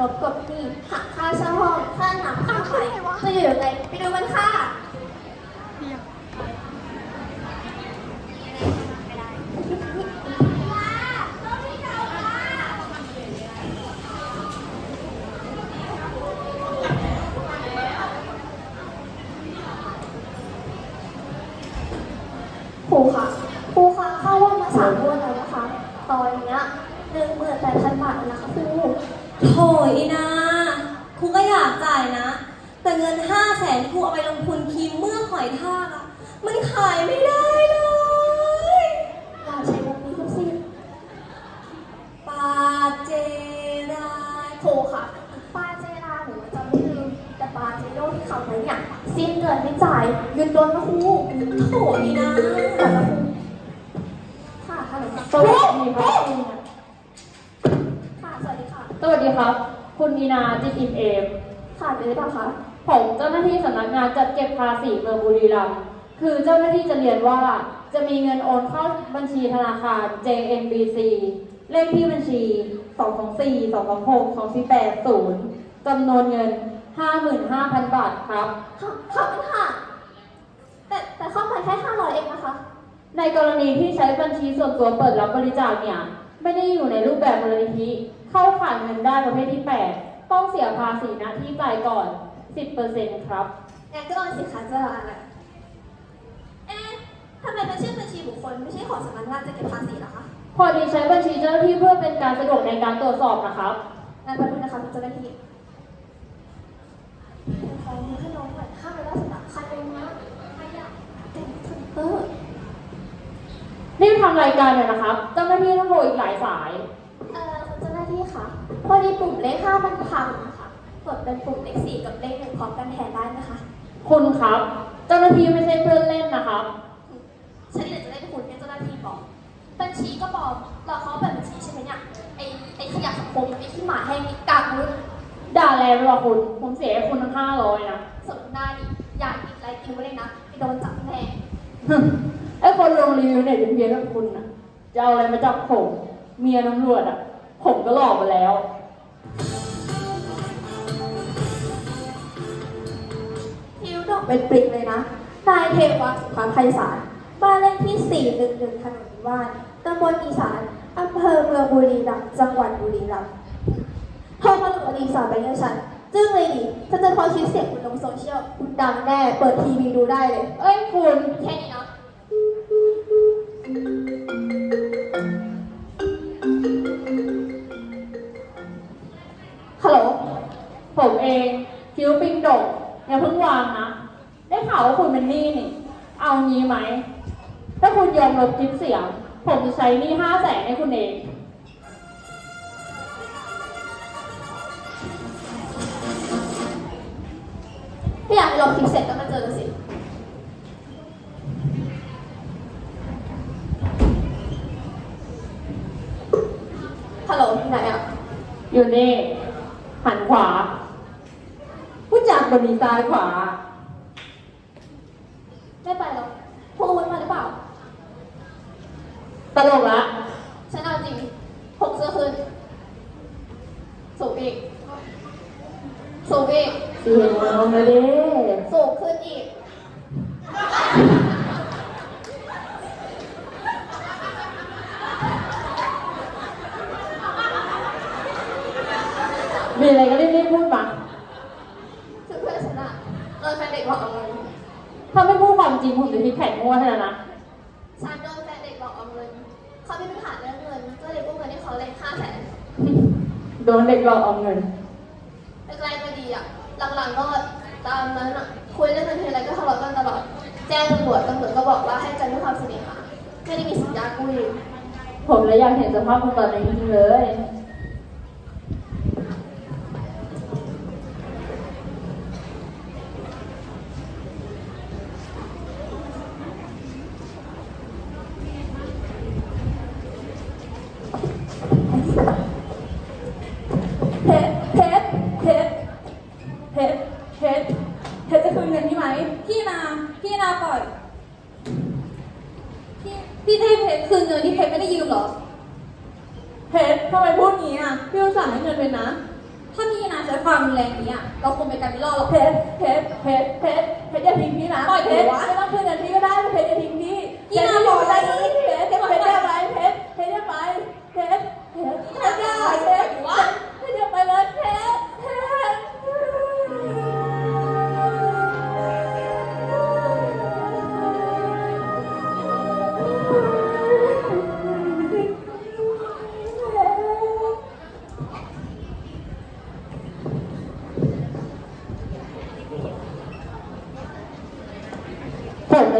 ลดกดหนี้หักค่าเช่าห้องค่าน้ำค่าไฟจะอยู่ยังไงไปดูกันค่ะ นีนาจิตอินเอมค่ะเป็นหรือเปล่าคะผมเจ้าหน้าที่สำนักงานจัดเก็บภาษีเมืองบุรีรัมย์คือเจ้าหน้าที่จะเรียนว่าจะมีเงินโอนเข้าบัญชีธนาคาร JMBC เลขที่บัญชี 224 226 2480จำนวนเงิน 55,000 บาทครับค่ะค่ะมันค่ะ แต่แต่เข้ามาแค่ห้าร้อยเองนะคะ ในกรณีที่ใช้บัญชีส่วนตัวเปิดรับบริจาคเนี่ย ไม่ได้อยู่ในรูปแบบมูลนิธิ เข้าข่ายเงินได้ประเภทที่ 8 ต้องเสียภาษีหน้าที่จ่ายก่อน 10%ครับ งั้นก็โดนสิคะเจออะไรเอ๊ะทำไมเป็นชื่อบัญชีบุคคล ไม่ใช่ของสำนักงานจะเก็บภาษีเหรอคะ พอดีใช้บัญชีเจ้าหน้าที่เพื่อเป็นการสะดวกในการตรวจสอบนะครับ งั้นแป๊บนึงนะคะคุณเจ้าหน้าที่ขอมือให้น้องหน่อยห้ามไปล่าสัตว์คันเองนะใครอะแต่งเออรีบทำรายการเลยนะครับ เจ้าหน้าที่ต้องโทรอีกหลายสาย เอ่อคุณเจ้าหน้าที่ คะพอดีปุ่มเลขห้ามันพังนะคะกดเป็นปุ่มเลขสี่กับเลขหนึ่งพร้อมกันแทนได้ไหมคะ คุณครับ เจ้าหน้าที่ไม่ใช่เพื่อนเล่นนะครับ ฉันนี่เดี๋ยวจะได้คุณเป็นเจ้าหน้าที่บอก บัญชีก็บอกเราเขาเปิดบัญชีใช่ไหมเนี่ย ไอ้ไอ้ขยะสังคมไอ้ที่หมาแห้งนี่กากมุดด่าแรงไปว่าคุณ ผมเสียให้คุณทั้งห้าร้อยนะ สมหน้าดิอยากกินอะไรกินไว้เลยนะไปโดนจับแน่ ไอ้คนลงรีวิวเนี่ยเป็นเพียงแบบคุณนะจะเอาอะไรมาจับผม เมียตำรวจอะ ผมก็หลอกมาแล้วคิ้วดอกเป็นปริกเลยนะ นายเทวะสุภาไพศาล บ้านเลขที่ 411ถนนนิวาสตำบลอีสานอำเภอเมืองบุรีรัมย์จังหวัดบุรีรัมย์โทรมาหลุดอดีสารไปให้ฉัน จึ้งเลยดิถ้าจะพอคลิปเสียงคุณลงโซเชียล คุณดังแน่ เปิดทีวีดูได้เลย เอ้ยคุณแค่นี้เนาะ ผมเองคิ้วปิงดกอย่าเพิ่งวางนะ ได้ข่าวว่าคุณเป็นหนี้นี่ เอางี้ไหม ถ้าคุณยอมลบคลิปเสียง ผมจะใช้หนี้ห้าแสนให้คุณเองถ้าอยากให้ลงคลิปเสร็จก็มาเจอกันสิ ฮัลโหลที่ไหนอะ อยู่นี่หันขวาผู้จั กบนนี้ซ้ายขวา ไม่ไปหรอกพวกอาวุธมาหรือเปล่า ตลกละ ฉันเอาจริงหกเสื้อคืนสูงอีกสูงอีกเสียงลงเลยดิสูงขึ้นอีก มีอะไรก็รีบๆพูดมา จริงผมจะทิ้งแผงมั่วให้แล้วนะฉันโดนแฟนเด็กหลอกเอาเงิน เขามีปัญหาเรื่องเงิน ก็เลยกู้เงินให้เขาเลยห้าแสนโดนเด็กหลอกเอาเงินแรกๆก็ดีอะหลังๆก็ตามนั้นอะคุยเรื่องเงินทีไรก็ทะเลาะกันตลอด แจ้งตำรวจตำรวจก็บอกว่าให้กันด้วยความสนิทหาไม่ได้มีสัญญากู้ยืมผมเลยอยากเห็นสภาพคุณตอนนี้จริงๆเลย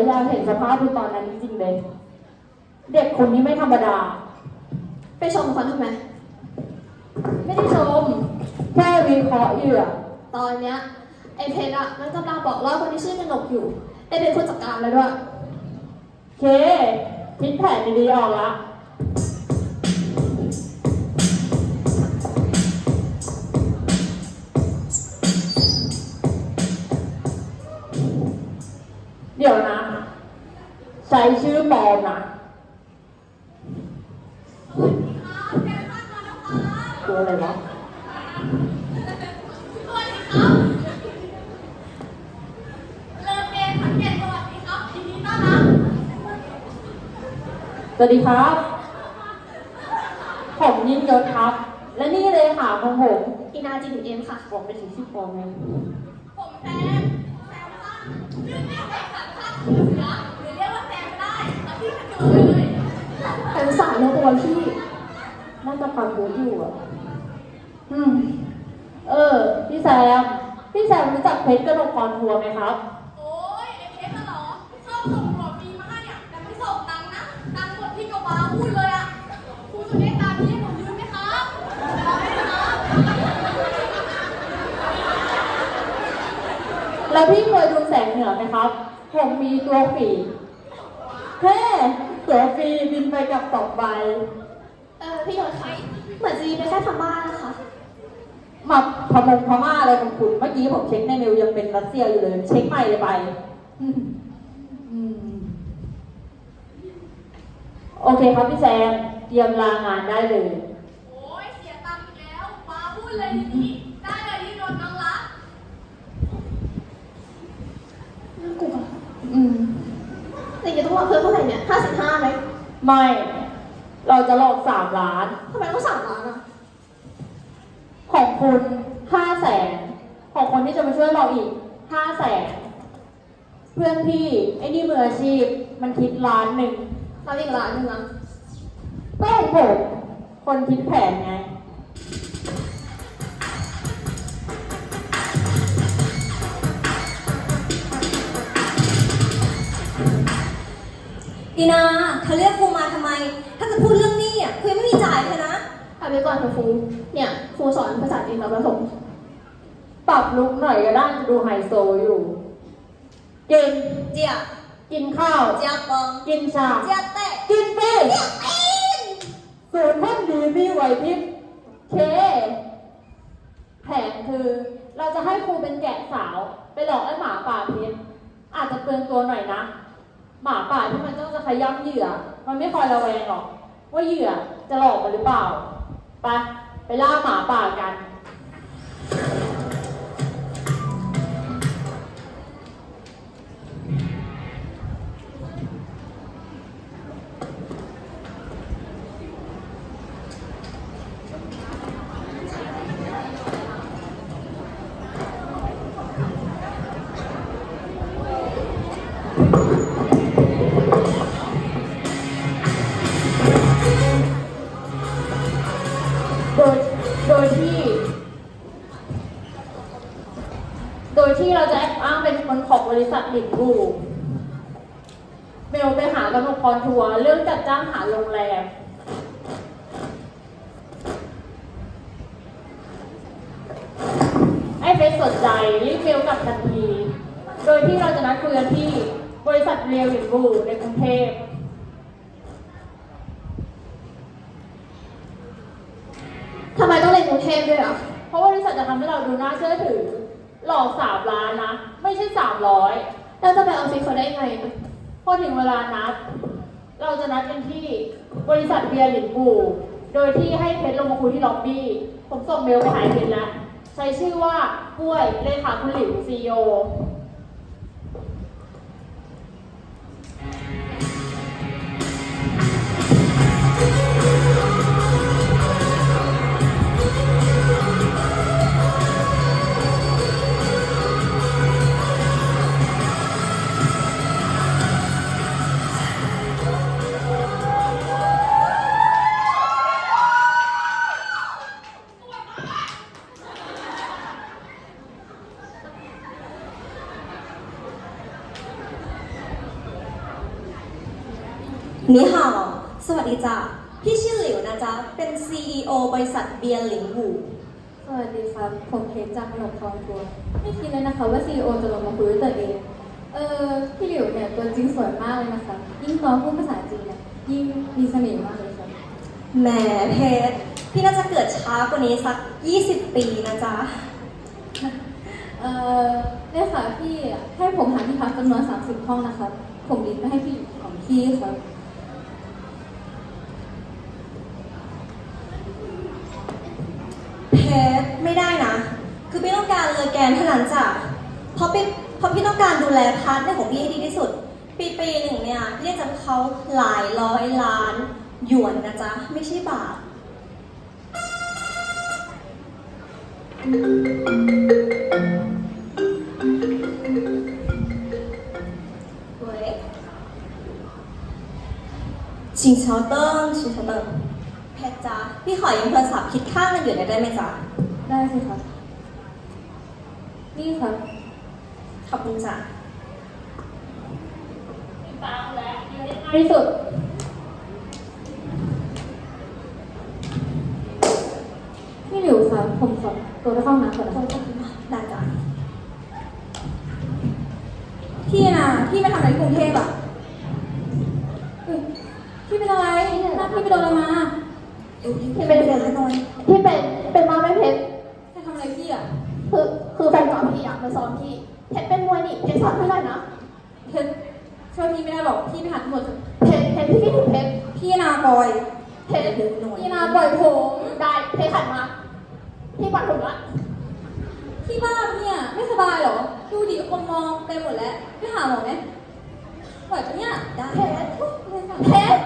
ยอยากเห็นสภาพดูตอนนั้นจริงๆเลย เด็กคนนี้ไม่ธรรมดา ไปชมเขาทำไม ไม่ได้ชม แค่วิเคราะห์เหยื่อตอนเนี้ยไอเพชรอะมันกำลังบอกล่อคนที่ชื่อกนกอยู่ไอเป็นผู้จัดการแล้วด้วย เคคิดแผนดีๆออกละเดี๋ยวนะ ใช้ชื่อปลอมนะตัวอะไรวะสวัสดีครับ ผมยิ่งยศครับ และนี่เลยค่ะของผมอีนาจีหนูเอ็มค่ะบอกไปถึงชื่อปลอมไงแต่ อุตส่าห์รู้ตัวพี่น่าจะฟังดูอยู่อะ อืม เออ พี่แซม พี่แซมรู้จักเพชรกนกกรทัวร์ไหมครับ โอ้ยไอ้เพชรน่ะเหรอ ชอบส่งหัวฟรีมาให้อะ แต่ไม่ส่งตังค์นะ ตังค์หมดที่กว้าพูดเลยอะครูจะได้ตามที่ให้หนูยืมไหมครับขอให้นะครับ แล้วพี่เคยดูแสงเหนือไหมครับ ผมมีตัวฝี เฮ้ตัวฟรีบินไปกับสองใบ เออพี่ยศค่ะเหมือนจะมีไปแค่พม่านะคะมาพมงพม่าอะไรของคุณ เมื่อกี้ผมเช็คในเมลยังเป็นรัสเซียอยู่เลย เช็คใหม่เลยไปอืมอืมโอเคครับพี่แซมเตรียมลางานได้เลย โอ้ยเสียตังค์อีกแล้วว้าพูดเลยทีนี้ ได้เลยที่โดนน้องรัก น่ากลัวอืมแต่ยังต้องรอเพิ่มเท่าไหร่เนี่ยห้าสิบห้าไหมไม่ เราจะหลอกสามล้าน ทำไมต้องสามล้านอะของคุณห้าแสน ของคนที่จะมาช่วยเราอีกห้าแสน เพื่อนพี่ ไอ้นี่มืออาชีพ มันคิดล้านหนึ่งเราอีกล้านหนึงนะก็ของผม คนคิดแผนไง ดีนาเธอเรียกครูมาทำไม ถ้าจะพูดเรื่องหนี้อะครูยังไม่มีจ่ายเธอนะเอาไปก่อนเถอะครูเนี่ยครูสอนภาษาจีนเราประถมปรับลุกหน่อยก็ได้จะดูไฮโซอยู่กินเจียกินข้าวเจียปองกินชาเจียเตะกินไปส่วนท่านดีมีไหวพริบเค แผนคือเราจะให้ครูเป็นแกะสาว ไปหลอกไอ้หมาป่าเพชรอาจจะเปลืองตัวหน่อยนะ หมาป่าที่มันต้องจะขย้ำเหยื่อ มันไม่คอยระแวงหรอก ว่าเหยื่อจะหลอกมันหรือเปล่า ไป ไปล่าหมาป่ากัน โดยโดยที่ โดยที่เราจะแอบอ้างเป็นคนของบริษัทหลินบูเมลไปหากำลังพรทัวร์เรื่องจัดจ้างหาโรงแรมไอ้เฟซสนใจรีบเมลกลับทันที โดยที่เราจะนัดคุยกันที่บริษัทเรียลหลินบูในกรุงเทพ ทำไมต้องเรียนกรุงเทพด้วยอะ เพราะว่าบริษัทจะทำให้เราดูน่าเชื่อถือ หลอกสามล้านนะ ไม่ใช่สามร้อยแล้วจะไปออฟฟิศเขาได้ไง พอถึงเวลานัด เราจะนัดกันที่บริษัทเบียร์หลินบูโดยที่ให้เพชรลงมาคุยที่ล็อบบี้ ผมส่งเมลไปหาเพชรแล้วเฉช้ชื่อว่ากล้วยเลขาคุณหลิวซีโอ นี่ฮาวสวัสดีจ้ะ พี่ชื่อหลิวนะจ๊ะ เป็น CEO บริษัทเบียร์หลิงหูสวัสดีครับ ผมเพชรจากขนมทองทัวร์ไม่คิดเลยนะคะว่าซีอจะลงมาคุยด้วยตัวเอง เออพี่หลิวเนี่ยตัวจริงสวยมากเลยนะคะ ยิ่งน้องพูดภาษาจีนเนี่ยยิ่งมีเสน่ห์มากเลยค่ะแหมเพชรพี่น่าจะเกิดช้ากว่านี้สัก 20 ปีนะจ๊ะ เออเนี่ยค่ะพี่ให้ผมหาที่พักจำนวน30 ห้องนะคะ ผมลิสต์ไปให้พี่ของพี่ครับ เพชรไม่ได้นะ คือพี่ต้องการเลยแกนเท่านั้นจ้ะเพราะพี่เพราะพี่ต้องการดูแลพาร์ทเนอร์ของพี่ให้ดีที่สุด ปีปีหนึ่งเนี่ยพี่จะจำเขาหลายร้อยล้านหยวนนะจ๊ะ ไม่ใช่บาทเว้ยชิงเชาเติ้งชิงเชาเติ้ง จ๊ะ พี่ขอยืมโทรศัพท์คิดค่าเงินอยู่ได้ไหมจ๊ะ ได้สิครับ นี่ครับ ขอบคุณจ้ะที่สุดพี่หลิวครับ ผมขอตัวไปเข้าห้องน้ำก่อนนะครับได้จ้ะพี่นะพี่ไปทำอะไรที่กรุงเทพอะเฮ้ยพี่เป็นอะไรหน้าพี่ไปโดนอะไรมา พี่เป็นเป็นหน่อยพี่เป็นเป็นมาไม่เพชรไปทำอะไรพี่อะคือคือแฟนเก่าพี่อยากมาซ้อมพี่เพชรเป็นมวยนี่เพชรสอนไม่ได้นะเพชรช่วยพี่ไม่ได้หรอกพี่ไปหาตำรวจเถอะเพชรเพชรพี่คิดถึงเพชรพี่นาปล่อยเพชรพี่นาปล่อยผมได้เพชรขันมาพี่ปัดผมละพี่บ้าเนี่ยไม่สบายเหรอ ดูดิคนมองเต็มหมดแล้วไปหาหมอไหมปล่อยปะเนี่ยได้เพชรเพชร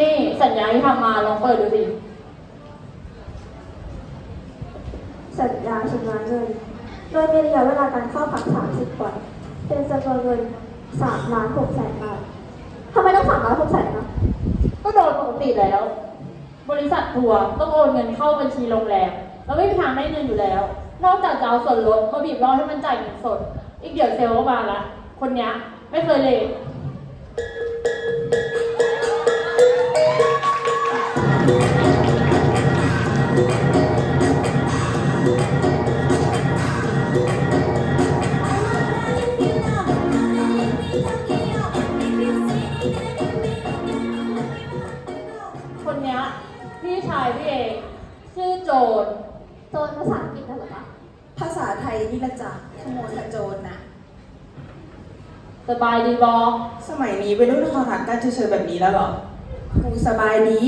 นี่สัญญาที่ทำมาลองเปิดดูสิ สัญญาชำระเงิน โดยมีระยะเวลาการเข้าพัก 30 วัน เป็นจำนวนเงิน3ล้าน6แสนบาททำไมต้อง3ล้าน6แสนนะก็โดนปกติแล้ว บริษัททัวร์ต้องโอนเงินเข้าบัญชีโรงแรมแล้วไม่มีทางได้เงินอยู่แล้ว นอกจากจะเอาส่วนลดมาบีบล่อให้มันจ่ายเงินสด อีกเดี๋ยวเซลล์ก็มาละ คนเนี้ยไม่เคยเลท สบายดีบอสมัยนี้เป็นรุ่นเขาหากันเฉยๆแบบนี้แล้วเหรอกูสบายดี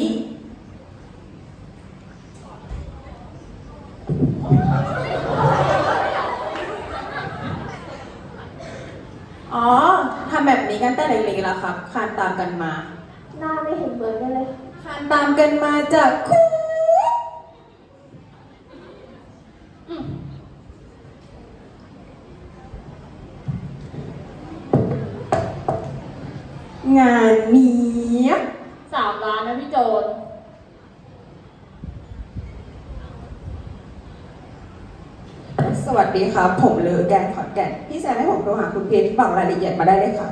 อ๋อ ทำแบบนี้กันแต่เล็กๆแล้วครับคานตามกันมา หน้าไม่เห็นเหมือนกันเลย คานตามกันมาจากคุกงานเนี้ย สามล้านนะพี่โจน สวัส ดีครับ ผมเลอแกนขอนแก่นพี่แซมให้ผมโทรหาคุณเพชรบอกรายละเอียดมาได้เลยครั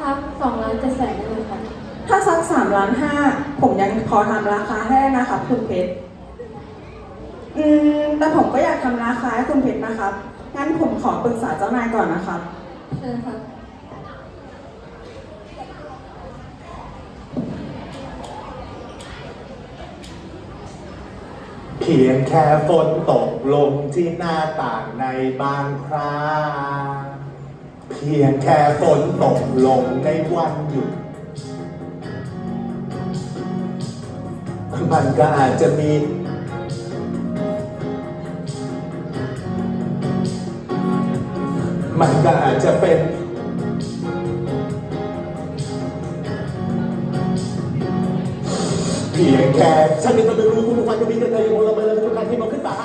ครับสองล้านเจ็ดแสนได้เลยครับถ้าสักสามล้านห้าผมยังพอทำราคาให้ได้นะครับคุณเพชรอืมแต่ผมก็อยากทำราคาให้คุณเพชรนะครับ งั้นผมขอปรึกษาเจ้านายก่อนนะครับเชิญครับเพียงแค่ฝนตกลงที่หน้าต่างในบางครา เพียงแค่ฝนตกลงในวันหยุด มันก็อาจจะมี มันก็อาจจะเป็น เพียงแค่ฉันมีคนไม่รู้คุณทุกวันจะมีแต่เธออยู่บนเราไปเลยทุกครั้งที่มองขึ้นฟ้า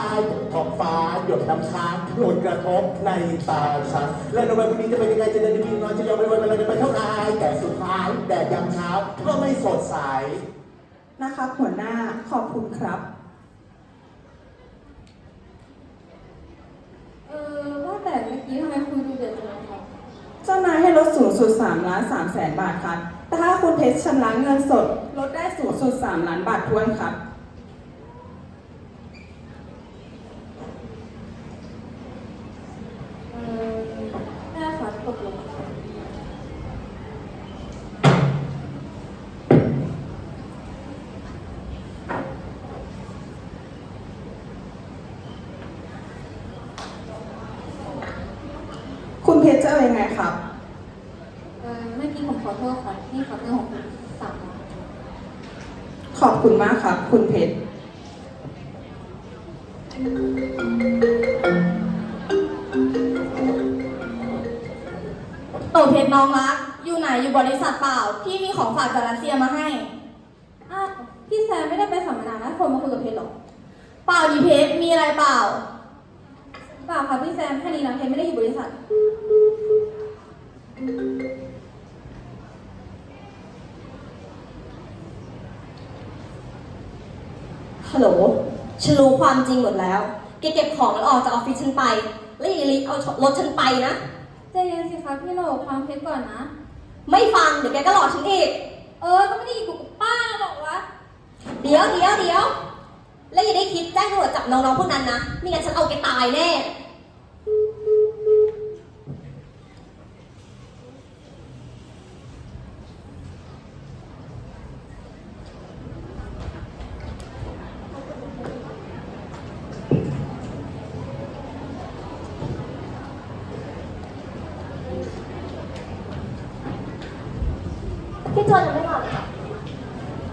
ท้องฟ้าหยดน้ำค้าง หล่นกระทบในตาฉันและในวันพรุ่งนี้จะเป็นยังไงจะเดินจะมีนอนจะยอมไปวันเวลาจะไปเท่าไหร่แต่สุดท้ายแดดยามเช้าก็ไม่สดใสนะครับหัวหน้าขอบคุณครับ เออว่าแต่เมื่อกี้ทำไมคุยดูเดือดจังเลยครับเจ้านายให้ลดสูงสุด3ล้าน3แสนบาทครับแต่ถ้าคุณเพชรชำระเงินสดลดได้สูงสุด3ล้านบาททวนครับ เออได้ครับตกลงคุณเพชรจะเอายังไงครับ เออเมื่อกี้ผมขอโทษครับนี่ครับเรื่องของคุณสามล้านขอบคุณมากครับ คุณเพชร โตเพชรน้องรัก อยู่ไหนอยู่บริษัทเปล่า พี่มีของฝากจากรัสเซียมาให้อะพี่แซมไม่ได้ไปสัมมนานะคนมาคุยกับเพชรหรอ เปล่าดิเพชรมีอะไรเปล่า เปล่าค่ะพี่แซมแค่นี้นะเพชรไม่ได้อยู่บริษัท ฮัลโหล ฉันรู้ความจริงหมดแล้ว แกเก็บของแล้วออกจากออฟฟิศฉันไป แล้วอย่าลิเอารถฉันไปนะ ใจเย็นสิคะพี่โหลกฟังเพชรก่อนนะ ไม่ฟังเดี๋ยวแกก็หลอกฉันอีก เออ ก็ไม่ได้อยู่กับป้าหรอกวะ เดี๋ยวเดี๋ยวเดี๋ยว แล้วอย่าได้คิดแจ้งตำรวจจับน้องๆพวกนั้นนะไม่งั้นฉันเอาแกตายแน่ พี่โจนยังไม่มาเลยค่ะ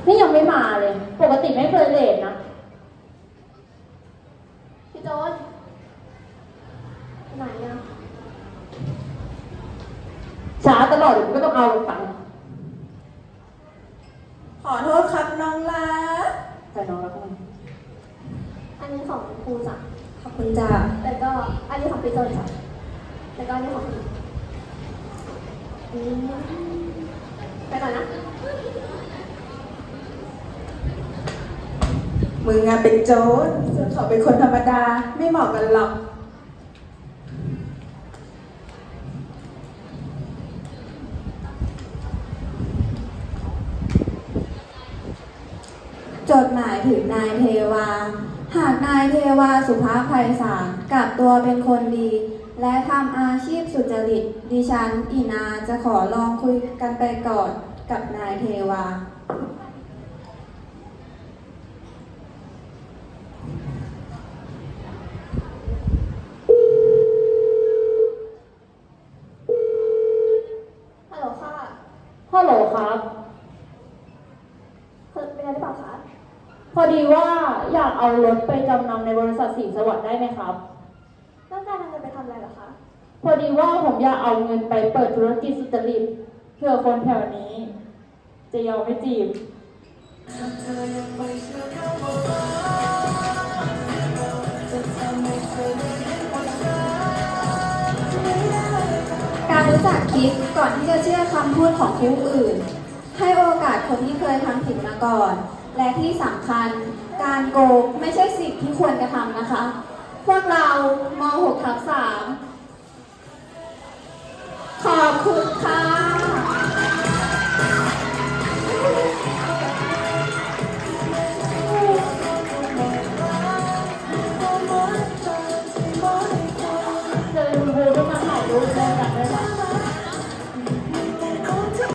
นี่ยังไม่มาเลย ปกติไม่เคยเลทนะ พี่โจนไหนอะ ช้าตลอดเดี๋ยวกูก็ต้องเอาตังค์ ขอโทษครับน้องลาแต่น้องรักมันอันนี้ของครูจ้ะขอบคุณจ้าแล้วก็อันนี้ของพี่โจนจ้ะแล้วก็อันนี้ของพี่อืมไปก่อนนะ มึงอะเป็นโจรส่วนเขาเป็นคนธรรมดาไม่เหมาะกันหรอก จดหมาย ถึงนายเทวา หากนายเทวาสุภาพไพศาลกลับตัวเป็นคนดี และทำอาชีพสุจริต ดิฉันอีนาจะขอลองคุยกันไปก่อนกับนายเทวา อดีว่าอยาก เอารถไปจำนำในบริษัทสีสวัสดิ์ได้ไหมครับต้องการเอาเงินไปทำอะไรเหรอคะพอดีว่าผมอยากเอาเงินไปเปิดธุรกิจสุจริตเพื่อคนแถวนี้ จะยอมไม่จีบ การรู้จักคิดก่อนที่จะเชื่อคำพูดของผู้อื่น ให้โอกาสคนที่เคยทำผิดมาก่อน และที่สำคัญ การโกงไม่ใช่สิ่งที่ควรกระทำนะคะ พวกเราม .6 ทับ3ขอบคุณค่ะ